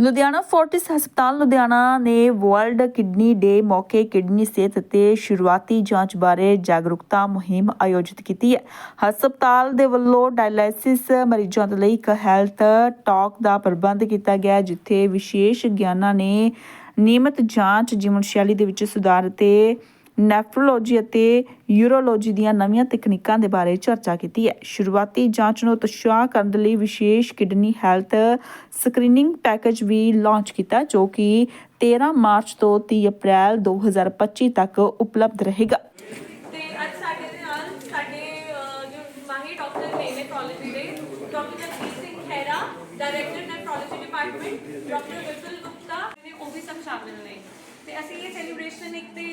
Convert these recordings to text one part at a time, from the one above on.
Ludhiana Fortis ਹਸਪਤਾਲ ਲੁਧਿਆਣਾ ਨੇ world kidney ਡੇ ਮੌਕੇ ਕਿਡਨੀ ਸਿਹਤ ਅਤੇ ਸ਼ੁਰੂਆਤੀ ਜਾਂਚ ਬਾਰੇ ਜਾਗਰੂਕਤਾ ਮੁਹਿੰਮ ਆਯੋਜਿਤ ਕੀਤੀ ਹੈ। ਹਸਪਤਾਲ ਦੇ ਵੱਲੋਂ ਡਾਇਲਾਇਸਿਸ ਮਰੀਜ਼ਾਂ ਦੇ ਲਈ ਇੱਕ ਹੈਲਥ ਟਾਕ ਦਾ ਪ੍ਰਬੰਧ ਕੀਤਾ ਗਿਆ ਜਿੱਥੇ ਵਿਸ਼ੇਸ਼ ਗਿਆਨਾਂ ਨੇ ਨਿਯਮਤ ਜਾਂਚ ਜੀਵਨ ਸ਼ੈਲੀ ਦੇ ਵਿੱਚ ਸੁਧਾਰ ਅਤੇ ਨੈਫਰੋਲੋਜੀ ਅਤੇ ਯੂਰੋਲੋਜੀ ਦੀਆਂ ਨਵੀਆਂ ਤਕਨੀਕਾਂ ਦੇ ਬਾਰੇ ਚਰਚਾ ਕੀਤੀ ਹੈ। ਸ਼ੁਰੂਆਤੀ ਜਾਂਚ ਨੂੰ ਉਤਸ਼ਾਹ ਕਰਨ ਲਈ ਵਿਸ਼ੇਸ਼ ਕਿਡਨੀ ਹੈਲਥ ਸਕਰੀਨਿੰਗ ਪੈਕੇਜ ਵੀ ਲਾਂਚ ਕੀਤਾ, ਜੋ ਕਿ 13 ਮਾਰਚ ਤੋਂ 30 ਅਪ੍ਰੈਲ 2025 ਤੱਕ ਉਪਲਬਧ ਰਹੇਗਾ। ਤੇ ਅੱਜ ਸਾਡੇ ਦੇ ਨਾਲ ਸਾਡੇ ਜੋ ਮਾਹਿਰ ਡਾਕਟਰ ਨੇ ਨੈਫਰੋਲੋਜੀ ਦੇ, doctor Jagdeep Singh Khaira, director nephrology department, doctor Vipul Gupta ਨੇ ਉਹ ਵੀ ਸਭ ਸ਼ਾਮਿਲ ਨੇ। ਤੇ ਅਸੀਂ ਇਹ ਸੈਲੀਬ੍ਰੇਸ਼ਨ ਇੱਕ ਤੇ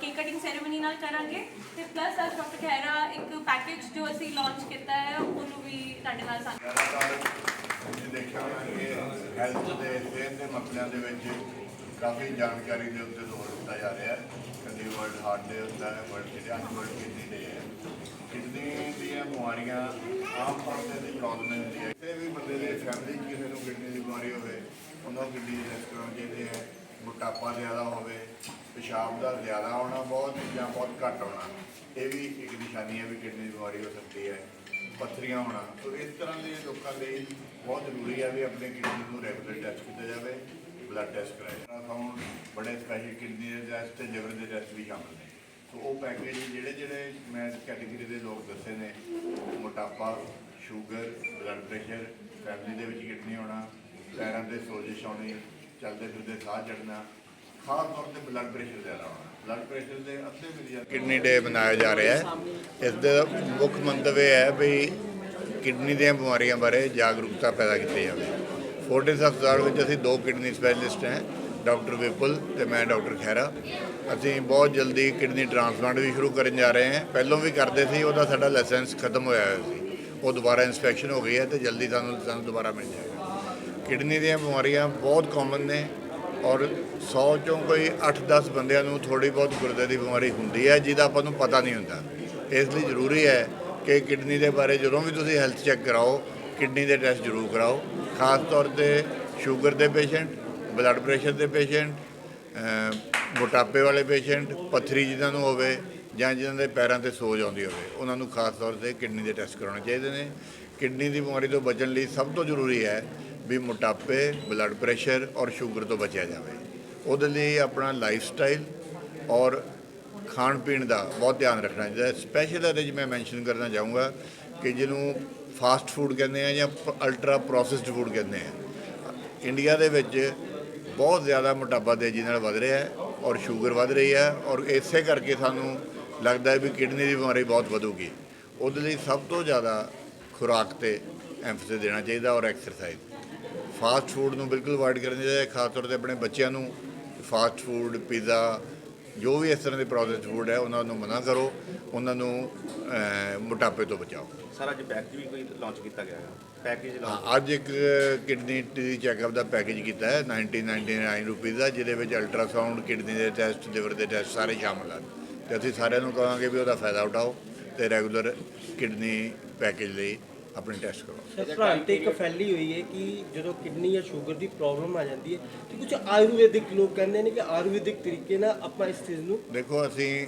ਕੇਕ ਕਟਿੰਗ ਸੈਰੇਮਨੀ ਨਾਲ ਕਰਾਂਗੇ ਤੇ ਪਲੱਸ ਅੱਜ ਡਾਕਟਰ ਖਹਿਰਾ ਇੱਕ ਪੈਕੇਜ ਜੋ ਅਸੀਂ ਲਾਂਚ ਕੀਤਾ ਹੈ, ਉਹਨੂੰ ਵੀ ਤੁਹਾਡੇ ਨਾਲ ਸਾਂਝਾ ਤੁਸੀਂ ਦੇਖਿਆ ਹੋਣਾ ਕਿ ਹੈਲਥ ਦੇ, ਸਿਹਤ ਦੇ ਮਸਲਿਆਂ ਦੇ ਵਿੱਚ ਕਾਫੀ ਜਾਣਕਾਰੀ ਦੇ ਉੱਤੇ ਜ਼ੋਰ ਦਿੱਤਾ ਜਾ ਰਿਹਾ ਹੈ। ਕਦੀ ਵਰਲਡ ਹਾਰਟ ਡੇ ਹੁੰਦਾ ਹੈ world kidney world kidney day ਹੈ। ਕਿਡਨੀ ਦੀਆਂ ਬਿਮਾਰੀਆਂ ਆਮ ਤੌਰ ਤੇ ਦੀ ਪ੍ਰੋਬਲਮ ਹੁੰਦੀ ਹੈ। ਕਿਸੇ ਵੀ ਬੰਦੇ ਦੇ ਫੈਮਿਲੀ 'ਚ ਕਿਸੇ ਨੂੰ ਕਿਡਨੀ ਦੀ ਬਿਮਾਰੀ ਹੋਵੇ, ਉਹਨਾਂ ਨੂੰ ਕਿਡਨੀ ਦੀ ਟੈਸਟ ਕਰਾਉਣੀ ਚਾਹੀਦੀ ਹੈ। ਮੋਟਾਪਾ ਜ਼ਿਆਦਾ ਹੋਵੇ, ਪਿਸ਼ਾਬ ਦਾ ਜ਼ਿਆਦਾ ਆਉਣਾ ਬਹੁਤ ਜਾਂ ਬਹੁਤ ਘੱਟ ਆਉਣਾ ਇਹ ਵੀ ਇੱਕ ਨਿਸ਼ਾਨੀ ਹੈ ਵੀ ਕਿਡਨੀ ਦੀ ਬਿਮਾਰੀ ਹੋ ਸਕਦੀ ਹੈ, ਪੱਥਰੀਆਂ ਹੋਣਾ, ਸੋ ਇਸ ਤਰ੍ਹਾਂ ਦੇ ਲੋਕਾਂ ਲਈ ਬਹੁਤ ਜ਼ਰੂਰੀ ਹੈ ਵੀ ਆਪਣੇ ਕਿਡਨੀ ਨੂੰ ਰੈਗੂਲਰ ਟੈਸਟ ਕੀਤਾ ਜਾਵੇ ਬਲੱਡ ਟੈਸਟ ਕਰਾਇਆ ਸਾਊਂਡ ਬੜੇ ਸਪੈਸ਼ਲ ਕਿਡਨੀ ਦੇ ਟੈਸਟ ਤੇ ਲਿਵਰ ਦੇ ਟੈਸਟ ਵੀ ਸ਼ਾਮਲ ਨੇ। ਸੋ ਉਹ ਪੈਕੇਜ ਜਿਹੜੇ ਜਿਹੜੇ ਮੈਂ ਕੈਟੇਗਰੀ ਦੇ ਲੋਕ ਦੱਸੇ ਨੇ, ਮੋਟਾਪਾ ਸ਼ੂਗਰ ਬਲੱਡ ਪ੍ਰੈਸ਼ਰ ਫੈਮਿਲੀ ਦੇ ਵਿੱਚ ਕਿਡਨੀ ਹੋਣਾ, ਪੈਰਾਂ ਦੇ ਸੋਜਿਸ਼ ਆਉਣੀ ਚੱਲਦੇ ਫਿਰਦੇ ਸਾਹ ਚੜਨਾ ਖਾਸ ਤੌਰ ਤੇ ਬਲੱਡ ਪ੍ਰੈਸ਼ਰ ਜ਼ਿਆਦਾ ਹੋਣਾ। ਬਲੱਡ ਪ੍ਰੈਸ਼ਰ ਦੇ ਅੱਧੇ ਮਿਲੀਅਨ ਕਿਡਨੀ ਡੇ ਮਨਾਇਆ ਜਾ ਰਿਹਾ ਹੈ। ਇਸ ਦਾ ਮੁੱਖ ਮੰਤਵ ਇਹ ਹੈ ਵੀ ਕਿਡਨੀ ਦੀਆਂ ਬਿਮਾਰੀਆਂ ਬਾਰੇ ਜਾਗਰੂਕਤਾ ਪੈਦਾ ਕੀਤੀ ਜਾਵੇ। ਫੋਰਟਿਸ ਹਸਪਤਾਲ ਵਿੱਚ ਅਸੀਂ ਦੋ ਕਿਡਨੀ ਸਪੈਸ਼ਲਿਸਟ ਹੈ, ਡਾਕਟਰ ਵਿਪੁਲ ਤੇ ਮੈਂ ਡਾਕਟਰ ਖਹਿਰਾ। ਅਸੀਂ ਬਹੁਤ ਜਲਦੀ ਕਿਡਨੀ ਟ੍ਰਾਂਸਪਲਾਂਟ ਵੀ ਸ਼ੁਰੂ ਕਰਨ ਜਾ ਰਹੇ ਹਾਂ। ਪਹਿਲਾਂ ਵੀ ਕਰਦੇ ਸੀ, ਉਹਦਾ ਸਾਡਾ ਲਾਇਸੈਂਸ ਖਤਮ ਹੋਇਆ ਹੋਇਆ ਸੀ। ਉਹ ਦੁਬਾਰਾ ਇਨਸਪੈਕਸ਼ਨ ਹੋ ਗਈ ਹੈ ਤੇ ਜਲਦੀ ਸਾਨੂੰ ਲਾਇਸੈਂਸ ਦੁਬਾਰਾ ਮਿਲ ਜਾਏਗਾ। ਕਿਡਨੀ ਦੀਆਂ ਬਿਮਾਰੀਆਂ ਬਹੁਤ ਕਾਮਨ ਨੇ ਔਰ 100 ਚੋਂ ਕੋਈ 8-10 ਬੰਦਿਆਂ ਨੂੰ ਥੋੜੀ ਬਹੁਤ ਗੁਰਦੇ ਦੀ ਬਿਮਾਰੀ ਹੁੰਦੀ ਹੈ, ਜਿਹਦਾ ਆਪਾਂ ਨੂੰ ਪਤਾ ਨਹੀਂ ਹੁੰਦਾ। ਇਸ ਲਈ ਜ਼ਰੂਰੀ ਹੈ ਕਿ ਕਿਡਨੀ ਦੇ ਬਾਰੇ ਜਦੋਂ ਵੀ ਤੁਸੀਂ ਹੈਲਥ ਚੈੱਕ ਕਰਾਓ, ਕਿਡਨੀ ਦੇ ਟੈਸਟ ਜ਼ਰੂਰ ਕਰਾਓ। ਖਾਸ ਤੌਰ ਤੇ ਸ਼ੂਗਰ ਦੇ ਪੇਸ਼ੈਂਟ ਬਲੱਡ ਪ੍ਰੈਸ਼ਰ ਦੇ ਪੇਸ਼ੈਂਟ ਮੋਟਾਪੇ ਵਾਲੇ ਪੇਸ਼ੈਂਟ ਪੱਥਰੀ ਜਿਨ੍ਹਾਂ ਨੂੰ ਹੋਵੇ ਜਾਂ ਜਿਨ੍ਹਾਂ ਦੇ ਪੈਰਾਂ ਤੇ ਸੋਜ ਆਉਂਦੀ ਹੋਵੇ, ਉਹਨਾਂ ਨੂੰ ਖਾਸ ਤੌਰ ਤੇ ਕਿਡਨੀ ਦੇ ਟੈਸਟ ਕਰਾਉਣੇ ਚਾਹੀਦੇ ਨੇ। ਕਿਡਨੀ ਦੀ ਬਿਮਾਰੀ ਤੋਂ ਬਚਣ ਲਈ ਸਭ ਤੋਂ ਜ਼ਰੂਰੀ ਹੈ ਵੀ ਮੋਟਾਪੇ ਬਲੱਡ ਪ੍ਰੈਸ਼ਰ ਔਰ ਸ਼ੂਗਰ ਤੋਂ ਬਚਿਆ ਜਾਵੇ। ਉਹਦੇ ਲਈ ਆਪਣਾ ਲਾਈਫ ਸਟਾਈਲ ਔਰ ਖਾਣ ਪੀਣ ਦਾ ਬਹੁਤ ਧਿਆਨ ਰੱਖਣਾ ਚਾਹੀਦਾ। ਸਪੈਸ਼ਲ ਇਹਦੇ 'ਚ ਮੈਂ ਮੈਂਸ਼ਨ ਕਰਨਾ ਚਾਹੂੰਗਾ ਕਿ ਜਿਹਨੂੰ ਫਾਸਟ ਫੂਡ ਕਹਿੰਦੇ ਆ ਜਾਂ ਅਲਟਰਾ ਪ੍ਰੋਸੈਸਡ ਫੂਡ ਕਹਿੰਦੇ ਆ। ਇੰਡੀਆ ਦੇ ਵਿੱਚ ਬਹੁਤ ਜ਼ਿਆਦਾ ਮੋਟਾਪਾ ਤੇਜ਼ੀ ਨਾਲ ਵਧ ਰਿਹਾ ਹੈ ਔਰ ਸ਼ੂਗਰ ਵਧ ਰਹੀ ਹੈ ਔਰ ਇਸੇ ਕਰਕੇ ਸਾਨੂੰ ਲੱਗਦਾ ਹੈ ਵੀ ਕਿਡਨੀ ਦੀ ਬਿਮਾਰੀ ਬਹੁਤ ਵਧੂਗੀ। ਉਹਦੇ ਲਈ ਸਭ ਤੋਂ ਜ਼ਿਆਦਾ ਖੁਰਾਕ ਤੇ ਐਂਫਸਿਸ ਦੇਣਾ ਚਾਹੀਦਾ ਔਰ ਐਕਸਰਸਾਈਜ਼ ਫਾਸਟ ਫੂਡ ਨੂੰ ਬਿਲਕੁਲ ਅਵਾਇਡ ਕਰਨਾ ਚਾਹੀਦਾ ਹੈ ਖਾਸ ਤੌਰ ਤੇ ਆਪਣੇ ਬੱਚਿਆਂ ਨੂੰ ਫਾਸਟ ਫੂਡ ਪੀਜ਼ਾ ਜੋ ਵੀ ਇਸ ਤਰ੍ਹਾਂ ਦੇ ਪ੍ਰੋਸੈਸਡ ਫੂਡ ਹੈ ਉਹਨਾਂ ਨੂੰ ਮਨਾ ਕਰੋ ਉਹਨਾਂ ਨੂੰ ਮੋਟਾਪੇ ਤੋਂ ਬਚਾਓ। ਸਰ ਅੱਜ ਪੈਕੇਜ ਵੀ ਕੋਈ ਲਾਂਚ ਕੀਤਾ ਗਿਆ ਹੈ? ਪੈਕੇਜ ਲਾਂਚ ਹਾਂ, ਅੱਜ ਇੱਕ ਕਿਡਨੀ ਦੀ ਚੈੱਕਅਪ ਦਾ ਪੈਕੇਜ ਕੀਤਾ ਹੈ 1999 ਰੁਪਏ ਦਾ ਜਿਹਦੇ ਵਿੱਚ ਅਲਟਰਾਸਾਊਂਡ ਕਿਡਨੀ ਦੇ ਟੈਸਟ ਲਿਵਰ ਦੇ ਟੈਸਟ ਸਾਰੇ ਸ਼ਾਮਲ ਹਨ। ਤੇ ਅਸੀਂ ਸਾਰਿਆਂ ਨੂੰ ਕਹਾਂਗੇ ਵੀ ਉਹਦਾ ਫਾਇਦਾ ਉਠਾਓ ਤੇ ਰੈਗੂਲਰ ਕਿਡਨੀ ਪੈਕੇਜ ਲਈ ਆਪਣੇ ਟੈਸਟ ਕਰਵਾਓ ਸਰ ਭ੍ਰਾਂਤੀ ਇੱਕ ਫੈਲੀ ਹੋਈ ਹੈ ਕਿ ਜਦੋਂ ਕਿਡਨੀ ਜਾਂ ਸ਼ੂਗਰ ਦੀ ਪ੍ਰੋਬਲਮ ਆ ਜਾਂਦੀ ਹੈ ਤੇ ਕੁਝ ਆਯੁਰਵੈਦਿਕ ਲੋਕ ਕਹਿੰਦੇ ਨੇ ਕਿ ਆਯੁਰਵੈਦਿਕ ਤਰੀਕੇ ਨਾਲ ਆਪਾਂ ਇਸ ਚੀਜ਼ ਨੂੰ ਦੇਖੋ ਅਸੀਂ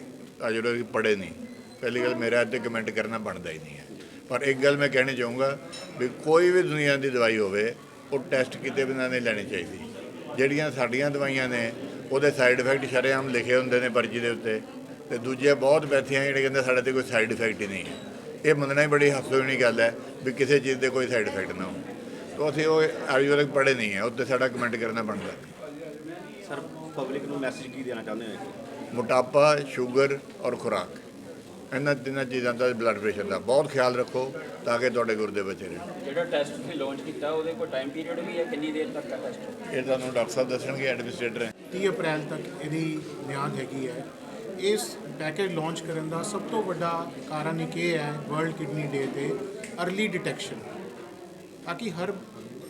ਅਜੇ ਪੜ੍ਹੇ ਨਹੀਂ। ਪਹਿਲੀ ਗੱਲ ਮੇਰਾ ਅੱਜ ਤੇ ਕਮੈਂਟ ਕਰਨਾ ਬਣਦਾ ਹੀ ਨਹੀਂ ਹੈ। ਪਰ ਇੱਕ ਗੱਲ ਮੈਂ ਕਹਿਣੀ ਚਾਹੂੰਗਾ ਵੀ ਕੋਈ ਵੀ ਦੁਨੀਆ ਦੀ ਦਵਾਈ ਹੋਵੇ ਉਹ ਟੈਸਟ ਕੀਤੇ ਬਿਨਾਂ ਨਹੀਂ ਲੈਣੀ ਚਾਹੀਦੀ। ਜਿਹੜੀਆਂ ਸਾਡੀਆਂ ਦਵਾਈਆਂ ਨੇ ਉਹਦੇ ਸਾਈਡ ਇਫੈਕਟ ਸ਼ਰੇਆਮ ਲਿਖੇ ਹੁੰਦੇ ਨੇ ਪਰਚੀ ਦੇ ਉੱਤੇ। ਤੇ ਦੂਜੇ ਬਹੁਤ ਬੈਠੀਆਂ ਜਿਹੜੇ ਕਹਿੰਦੇ ਸਾਡੇ ਤੇ ਕੋਈ ਸਾਈਡ ਇਫੈਕਟ ਹੀ ਨਹੀਂ ਹੈ। ਇਹ ਮੰਨਣਾ ਹੀ ਬੜੀ ਹਾਸੋਹੀਣੀ ਗੱਲ ਹੈ ਵੀ ਕਿਸੇ ਚੀਜ਼ ਦੇ ਕੋਈ ਸਾਈਡ ਇਫੈਕਟ ਨਾ ਹੋਵੇ। ਤਾਂ ਅਸੀਂ ਉਹ ਆਯੁਰਵੈਦਿਕ ਪੜ੍ਹੇ ਨਹੀਂ ਹੈ ਉੱਤੇ ਸਾਡਾ ਕਮੈਂਟ ਕਰਨਾ ਬਣਦਾ। ਸਰ ਪਬਲਿਕ ਨੂੰ ਮੈਸੇਜ ਕੀ ਦੇਣਾ ਚਾਹੁੰਦੇ ਹੋ ਮੋਟਾਪਾ ਸ਼ੂਗਰ ਔਰ ਖੁਰਾਕ। ਇਹਨਾਂ ਤਿੰਨਾਂ ਚੀਜ਼ਾਂ ਦਾ ਬਲੱਡ ਪ੍ਰੈਸ਼ਰ ਦਾ ਬਹੁਤ ਖਿਆਲ ਰੱਖੋ ਤਾਂ ਕਿ ਤੁਹਾਡੇ ਗੁਰਦੇ ਬਚੇ ਰਹਿਣ। ਜਿਹੜਾ ਟੈਸਟ ਤੁਸੀਂ ਲਾਂਚ ਕੀਤਾ ਉਹਦੇ ਕੋਈ ਟਾਈਮ ਪੀਰੀਅਡ ਵੀ ਹੈ? ਕਿੰਨੀ ਦੇਰ ਤੱਕ ਦਾ ਟੈਸਟ ਇਹ ਤੁਹਾਨੂੰ ਡਾਕਟਰ ਸਾਹਿਬ ਦੱਸਣਗੇ ਐਡਮਿਨਿਸਟ੍ਰੇਟਰ ਹੈ। 30 ਅਪ੍ਰੈਲ ਤੱਕ ਇਹਦੀ ਮਿਆਦ ਹੈਗੀ ਹੈ। ਇਸ ਪੈਕੇਜ ਲਾਂਚ ਕਰਨ ਦਾ ਸਭ ਤੋਂ ਵੱਡਾ ਕਾਰਨ ਇਹ ਹੈ ਵਰਲਡ ਕਿਡਨੀ ਡੇ ਤੇ अर्ਲੀ ਡਿਟੈਕਸ਼ਨ ਤਾਂ ਕਿ ਹਰ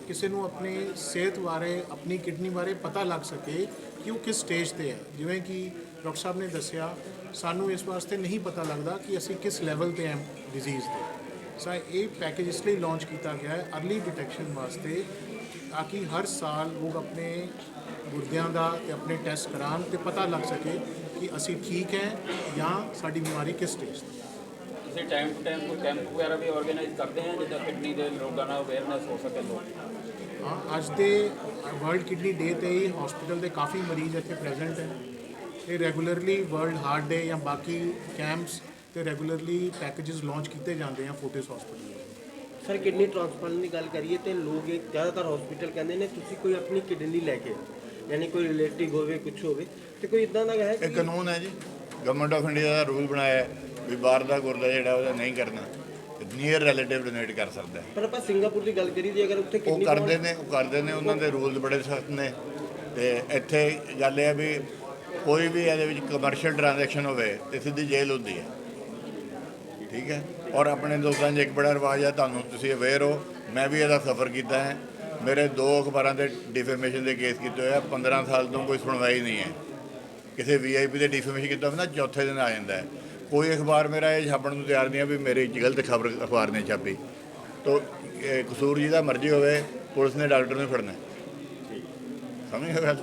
ਕਿਸੇ ਨੂੰ ਆਪਣੇ ਸਿਹਤ ਬਾਰੇ, ਆਪਣੀ ਕਿਡਨੀ ਬਾਰੇ ਪਤਾ ਲੱਗ ਸਕੇ ਕਿ ਉਹ ਕਿਸ ਸਟੇਜ ਤੇ ਹੈ। ਜਿਵੇਂ ਕਿ ਡਾਕਟਰ ਸਾਹਿਬ ਨੇ ਦੱਸਿਆ, ਸਾਨੂੰ ਇਸ ਵਾਸਤੇ ਨਹੀਂ ਪਤਾ ਲੱਗਦਾ ਕਿ ਅਸੀਂ ਕਿਸ ਲੈਵਲ ਤੇ ਹਾਂ ਡਿਜ਼ੀਜ਼ ਦੇ। ਸਾ ਇਹ ਪੈਕੇਜ ਇਸ ਲਈ ਲਾਂਚ ਕੀਤਾ ਗਿਆ ਹੈ अर्ਲੀ ਡਿਟੈਕਸ਼ਨ ਵਾਸਤੇ ਤਾਂ ਕਿ ਹਰ ਸਾਲ ਲੋਕ ਆਪਣੇ ਗੁਰਦਿਆਂ ਦਾ ਤੇ ਆਪਣੇ ਟੈਸਟ ਕਰਾਉਣ ਤੇ ਪਤਾ ਲੱਗ ਸਕੇ ਕਿ ਅਸੀਂ ਠੀਕ ਹੈ ਜਾਂ ਸਾਡੀ ਬਿਮਾਰੀ ਕਿਸ ਸਟੇਜ ਤੇ ਹੈ। ਤੁਸੀਂ ਟਾਈਮ ਟੂ ਟਾਈਮ ਕੋਈ ਕੈਂਪ ਵਗੈਰਾ ਵੀ ਆਰਗੇਨਾਈਜ਼ ਕਰਦੇ ਆ ਜਿੱਦਾਂ ਕਿਡਨੀ ਦੇ ਰੋਗਾਂ ਨਾਲ ਅਵੇਅਰਨੈਸ ਹੋ ਸਕੇ ਲੋਕ? ਹਾਂ ਅੱਜ ਦੇ ਵਰਲਡ ਕਿਡਨੀ ਡੇ ਤੇ ਹੀ ਹਸਪੀਟਲ ਦੇ ਕਾਫੀ ਮਰੀਜ਼ ਇੱਥੇ ਪ੍ਰੈਜ਼ੈਂਟ ਹੈ। ਇਹ ਰੈਗੂਲਰਲੀ ਵਰਲਡ ਹਾਰਟ ਡੇ ਜਾਂ ਬਾਕੀ ਕੈਂਪਸ ਤੇ ਰੈਗੂਲਰਲੀ ਪੈਕੇजेस ਲਾਂਚ ਕੀਤੇ ਜਾਂਦੇ ਆ Fortis hospital sir kidney transplant ਦੀ ਗੱਲ ਕਰੀਏ ਤੇ ਲੋਕ ਇਹ ਜ਼ਿਆਦਾਤਰ ਹਸਪੀਟਲ ਕਹਿੰਦੇ ਨੇ ਤੁਸੀਂ ਕੋਈ ਆਪਣੀ ਕਿਡਨੀ ਲੈ ਕੇ ਆਓ। ਯਾਨੀ ਕੋਈ ਰਿਲੇਟਿਵ ਹੋਵੇ ਕੁਝ ਹੋਵੇ ਤੇ ਕੋਈ ਇਦਾਂ ਦਾ ਹੈ ਇਹ ਕਿ ਕਾਨੂੰਨ ਹੈ ਜੀ। ਗਵਰਨਮੈਂਟ ਆਫ ਇੰਡੀਆ ਦਾ ਰੂਲ ਬਣਾਇਆ ਹੈ ਵੀ ਬਾਹਰ ਦਾ ਗੁਰਦਾ ਜਿਹੜਾ ਉਹਦਾ ਨਹੀਂ ਕਰਨਾ ਨੀਅਰ ਰਿਲੇਟਿਵ ਡੋਨੇਟ ਕਰ ਸਕਦਾ ਹੈ। ਪਰ ਆਪਾਂ ਸਿੰਗਾਪੁਰ ਦੀ ਗੱਲ ਕਰੀਏ ਜੇ ਅਗਰ ਉੱਥੇ ਉਹ ਕਰਦੇ ਨੇ ਉਹ ਕਰਦੇ ਨੇ ਉਹਨਾਂ ਦੇ ਰੂਲ ਬੜੇ ਸਖਤ ਨੇ। ਤੇ ਇੱਥੇ ਗੱਲ ਇਹ ਹੈ ਵੀ ਕੋਈ ਵੀ ਇਹਦੇ ਵਿੱਚ ਕਮਰਸ਼ੀਅਲ ਟ੍ਰਾਂਜੈਕਸ਼ਨ ਹੋਵੇ ਤੇ ਸਿੱਧੀ ਜੇਲ੍ਹ ਹੁੰਦੀ ਹੈ। ਠੀਕ ਹੈ? ਔਰ ਆਪਣੇ ਦੋਸਤਾਂ 'ਚ ਇੱਕ ਬੜਾ ਰਿਵਾਜ ਹੈ ਤੁਹਾਨੂੰ ਤੁਸੀਂ ਅਵੇਅਰ ਹੋ ਮੈਂ ਵੀ ਇਹਦਾ ਸਫ਼ਰ ਕੀਤਾ ਹੈ। ਮੇਰੇ ਦੋ ਅਖਬਾਰਾਂ ਦੇ ਡਿਫੇਮੇਸ਼ਨ ਦੇ ਕੇਸ ਕੀਤੇ ਹੋਏ ਆ 15 ਸਾਲ ਤੋਂ ਕੋਈ ਸੁਣਵਾਈ ਨਹੀਂ ਹੈ। ਕਿਸੇ ਵੀਆਈਪੀ ਦੇ ਡਿਫੇਮੇਸ਼ਨ ਕੀਤਾ ਹੋਵੇ ਨਾ ਚੌਥੇ ਦਿਨ ਆ ਜਾਂਦਾ ਹੈ। ਕੋਈ ਅਖਬਾਰ ਮੇਰਾ ਇਹ ਛਾਪਣ ਨੂੰ ਤਿਆਰ ਨਹੀਂ ਹੈ ਵੀ ਮੇਰੀ ਗਲਤ ਖਬਰ ਅਖਬਾਰ ਨੇ ਛਾਪੀ। ਤੋ ਕਸੂਰ ਜਿਹਦਾ ਮਰਜ਼ੀ ਹੋਵੇ ਪੁਲਿਸ ਨੇ ਡਾਕਟਰ ਨੂੰ ਫੜਨਾ। ਸਮਝ ਗੱਲ?